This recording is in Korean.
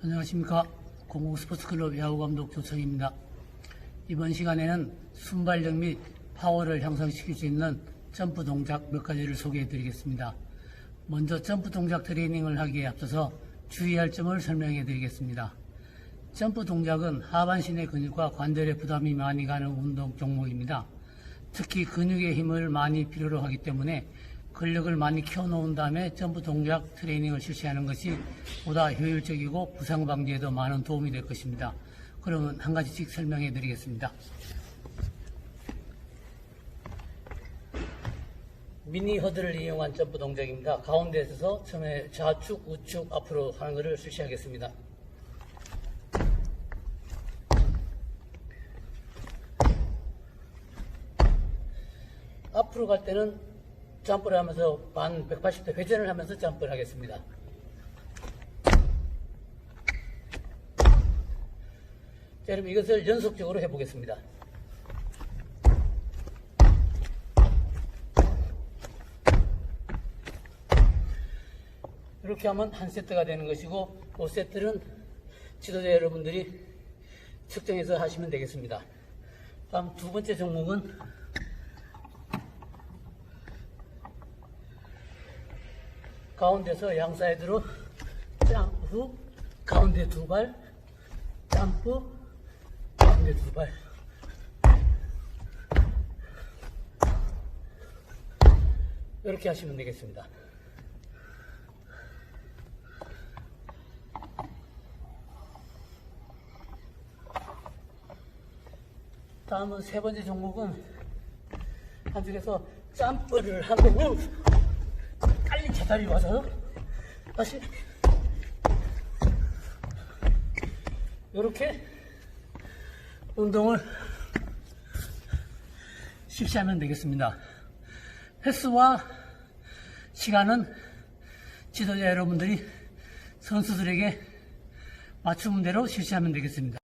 안녕하십니까. 공공 스포츠클럽 야구감독 조성입니다. 이번 시간에는 순발력 및 파워를 향상시킬 수 있는 점프 동작 몇 가지를 소개해 드리겠습니다. 먼저 점프 동작 트레이닝을 하기에 앞서서 주의할 점을 설명해 드리겠습니다. 점프 동작은 하반신의 근육과 관절에 부담이 많이 가는 운동 종목입니다. 특히 근육의 힘을 많이 필요로 하기 때문에 근력을 많이 키워놓은 다음에 점프 동작 트레이닝을 실시하는 것이 보다 효율적이고 부상 방지에도 많은 도움이 될 것입니다. 그러면 한 가지씩 설명해 드리겠습니다. 미니 허드를 이용한 점프 동작입니다. 가운데 있어서 처음에 좌측, 우측, 앞으로 하는 것을 실시하겠습니다. 앞으로 갈 때는 점프를 하면서 반 180도 회전을 하면서 점프를 하겠습니다. 자, 여러분 이것을 연속적으로 해보겠습니다. 이렇게 하면 한 세트가 되는 것이고 5세트는 지도자 여러분들이 측정해서 하시면 되겠습니다. 다음 두 번째 종목은 가운데서 양 사이드로 점프 가운데 두 발 점프 가운데 두발 이렇게 하시면 되겠습니다. 다음은 세 번째 종목은 한쪽에서 점프를 하고 제자리 와서 다시 이렇게 운동을 실시하면 되겠습니다. 횟수와 시간은 지도자 여러분들이 선수들에게 맞춤대로 실시하면 되겠습니다.